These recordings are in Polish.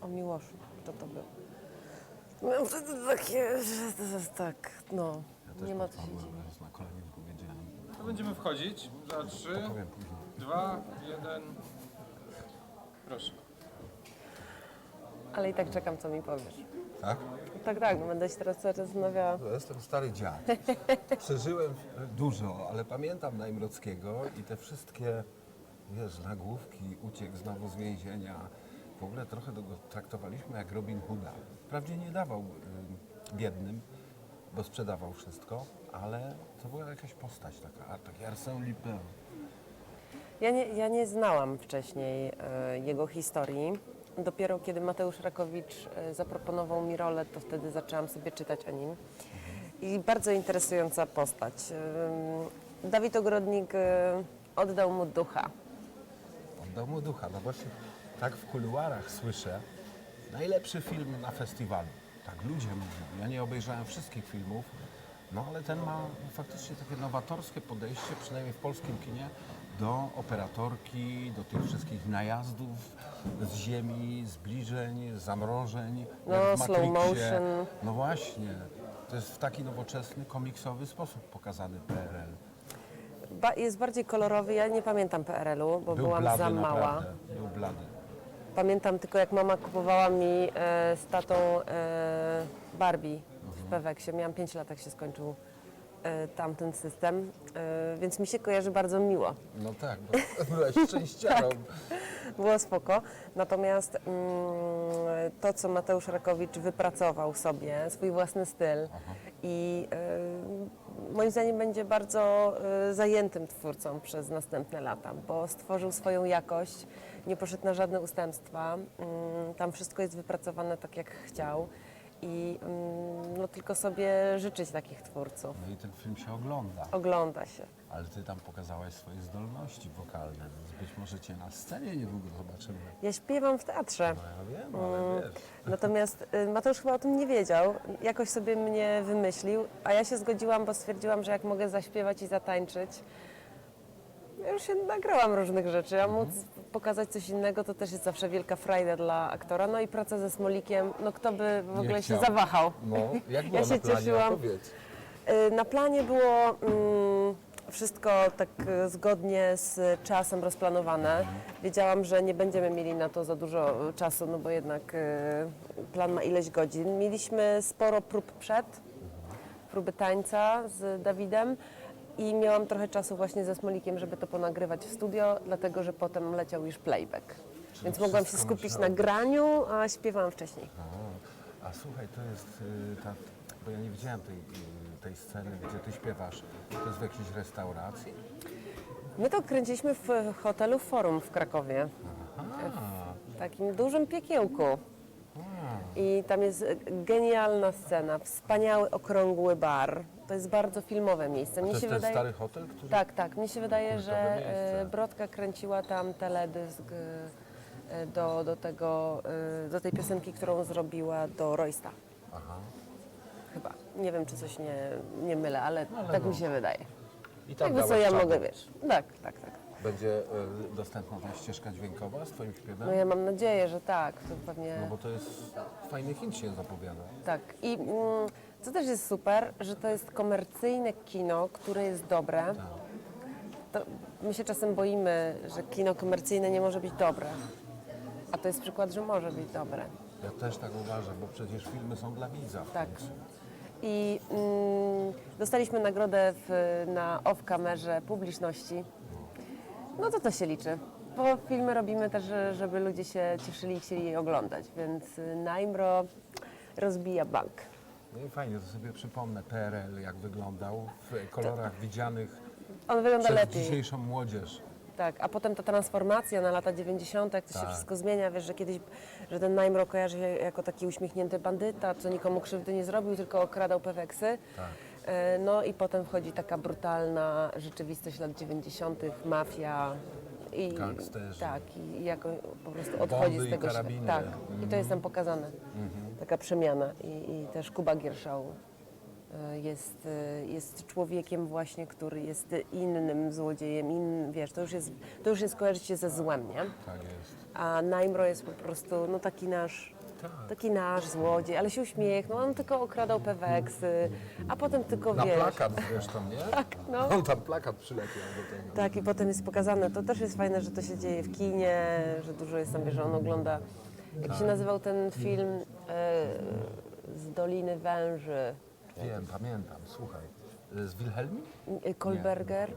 o Miłoszu, kto to był. Miałam wtedy takie, że to jest tak, no, nie ma co się dziwić. raz na. To będziemy wchodzić za trzy, Powiem później. dwa, jeden. Proszę. Ale i tak czekam, co mi powiesz. Tak? Tak, tak, no będę się teraz cały czas zastanawiała. To jestem stary dziad. Przeżyłem dużo, ale pamiętam Najmrockiego i te wszystkie, wiesz, nagłówki, uciekł znowu z więzienia. W ogóle trochę go traktowaliśmy jak Robin Hooda. Wprawdzie nie dawał y, biednym, bo sprzedawał wszystko, ale to była jakaś postać taka, taki Arsène Lupin. Ja nie, ja nie znałam wcześniej e, jego historii. Dopiero kiedy Mateusz Rakowicz e, zaproponował mi rolę, to wtedy zaczęłam sobie czytać o nim. I bardzo interesująca postać. Dawid Ogrodnik oddał mu ducha. Oddał mu ducha. No właśnie tak w kuluarach słyszę. Najlepszy film na festiwalu. Tak ludzie mówią. Ja nie obejrzałem wszystkich filmów, no ale ten ma faktycznie takie nowatorskie podejście, przynajmniej w polskim kinie, do operatorki, do tych wszystkich najazdów z ziemi, zbliżeń, zamrożeń. No, jak w slow Matrixie. motion. No właśnie. To jest w taki nowoczesny, komiksowy sposób pokazany PRL. Ba- jest bardziej kolorowy. Ja nie pamiętam PRL-u, bo Był byłam blady za mała. naprawdę. Był blady. Pamiętam tylko, jak mama kupowała mi e, z tatą e, Barbie w Peweksie. Miałam 5 lat, jak się skończył e, tamten system, e, więc mi się kojarzy bardzo miło. No tak, bo byłaś szczęściarą. Było spoko. Natomiast mm, to, co Mateusz Rakowicz wypracował sobie, swój własny styl i e, moim zdaniem będzie bardzo e, zajętym twórcą przez następne lata, bo stworzył swoją jakość, nie poszedł na żadne ustępstwa. Mm, tam wszystko jest wypracowane tak, jak chciał. I mm, no, tylko sobie życzyć takich twórców. No i ten film się ogląda, Ogląda się. ale ty tam pokazałaś swoje zdolności wokalne, więc być może cię na scenie niedługo zobaczymy. Ja śpiewam w teatrze. No ja wiem, ale wiesz. Natomiast y, Mateusz chyba o tym nie wiedział. Jakoś sobie mnie wymyślił, a ja się zgodziłam, bo stwierdziłam, że jak mogę zaśpiewać i zatańczyć, ja już się nagrałam różnych rzeczy, a móc pokazać coś innego to też jest zawsze wielka frajda dla aktora. No i praca ze Smolikiem, no kto by w ogóle się chciał. zawahał. No, jak Ja się na planie? cieszyłam. Opowiedz. Y, Na planie było mm, wszystko tak y, zgodnie z czasem rozplanowane. Wiedziałam, że nie będziemy mieli na to za dużo y, czasu, no bo jednak y, plan ma ileś godzin. Mieliśmy sporo prób przed, próby tańca z Dawidem i miałam trochę czasu właśnie ze Smolikiem, żeby to ponagrywać w studio, dlatego że potem leciał już playback. Więc mogłam się skupić musiało na graniu, a śpiewałam wcześniej. A, a słuchaj, to jest y, ta, bo ja nie widziałem tej, y, tej sceny, gdzie ty śpiewasz. To jest w jakiejś restauracji? My to kręciliśmy w hotelu Forum w Krakowie. W takim dużym piekiełku. I tam jest genialna scena, wspaniały, okrągły bar. To jest bardzo filmowe miejsce. To Mnie jest się ten wydaje... stary hotel, który... Tak, tak. Mnie się wydaje, że miejsce. e, Brodka kręciła tam teledysk e, do, do, tego, e, do tej piosenki, którą zrobiła do Roysta. Aha. Chyba. Nie wiem, czy coś nie, nie mylę, ale, ale tak no. mi się wydaje. I tam Jakby co ja czadu. mogę, wiesz. Tak, tak, tak. Będzie y, dostępna ta ścieżka dźwiękowa z twoim śpiewem? No ja mam nadzieję, że tak. To pewnie... No bo to jest fajny hit się zapowiada. Tak. I mm, co też jest super, że to jest komercyjne kino, które jest dobre. To my się czasem boimy, że kino komercyjne nie może być dobre. A to jest przykład, że może być dobre. Ja też tak uważam, bo przecież filmy są dla widza. w Tak. końcu. I mm, dostaliśmy nagrodę w, na off-kamerze publiczności. No to to się liczy. Bo filmy robimy też, żeby ludzie się cieszyli i chcieli je oglądać. Więc y, Najmro rozbija bank. No i fajnie, to sobie przypomnę PRL, jak wyglądał w kolorach widzianych On wygląda przez lepiej. dzisiejszą młodzież. Tak, a potem ta transformacja na lata 90., jak to się Tak. wszystko zmienia, wiesz, że kiedyś, że ten Najmro kojarzy się jako taki uśmiechnięty bandyta, co nikomu krzywdy nie zrobił, tylko okradał peweksy. Tak. E, No i potem wchodzi taka brutalna rzeczywistość lat 90., mafia i Gangsterzy. tak, i jako po prostu odchodzi Bomby z i tego karabiny. świata. Tak, i to jest tam pokazane. Taka przemiana i, i też Kuba Gierszał e, jest, e, jest człowiekiem właśnie, który jest innym złodziejem, innym, wiesz, to już jest, to już jest kojarzyć się ze złem, nie? Tak jest. A Najmro jest po prostu, no taki nasz. Taki nasz złodziej, ale się uśmiechnął, on tylko okradał peweksy, a potem tylko, Na wiesz... plakat zresztą, nie? Tak, no. On tam plakat przylepiał do tego. Tak, i potem jest pokazane. To też jest fajne, że to się dzieje w kinie, że dużo jest tam, wiesz, że on ogląda. Jak się nazywał ten film e, z Doliny Węży? Wiem, pamiętam, słuchaj. Z Wilhelmi? E, Kolberger?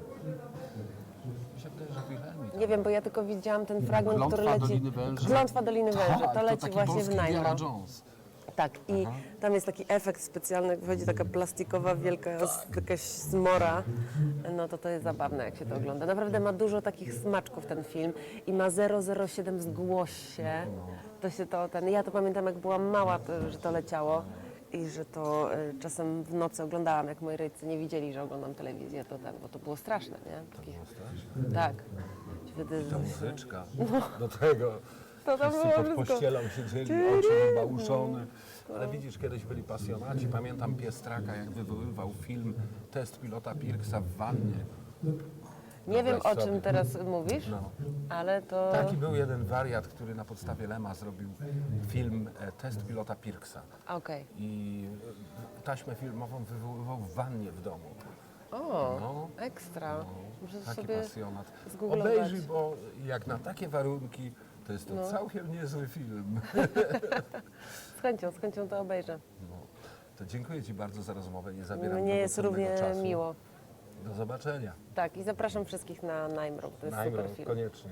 Się Wilhelmi. Nie wiem, bo ja tylko widziałam ten fragment, Klątwa który leci. Doliny Węży? Klątwa Doliny Węży. Tak, To leci taki właśnie w polski. Indiana Jones. Tak, i tam jest taki efekt specjalny, jak wychodzi taka plastikowa, wielka s- jakaś zmora, no to to jest zabawne, jak się to ogląda. Naprawdę ma dużo takich smaczków ten film i ma 007 zgłoś się. To się to, ten, ja to pamiętam, jak byłam mała, to, że to leciało i że to y, czasem w nocy oglądałam, jak moi rodzice nie widzieli, że oglądam telewizję, to ten, bo to było straszne, nie? Takich, tak. Wtedy, Ta muzyczka do tego. To tam Wszyscy było pod pościelą siedzieli, oczy bałuszone. Ale widzisz, kiedyś byli pasjonaci. Pamiętam Piestraka, jak wywoływał film Test pilota Pirksa w wannie. Nie wiem, o czym teraz mówisz, No. ale to... Taki był jeden wariat, który na podstawie Lema zrobił film e, Test pilota Pirksa. Okej. I e, taśmę filmową wywoływał w wannie w domu. O, No. ekstra. Muszę Taki sobie pasjonat. zgooglować. Obejrzyj, bo jak na takie warunki, to jest to No. całkiem niezły film. z chęcią, z chęcią to obejrzę. No, to dziękuję Ci bardzo za rozmowę. Nie zabieram Mnie jest równie czasu. miło. Do zobaczenia. Tak, i zapraszam wszystkich na Najmro, to jest super film. koniecznie.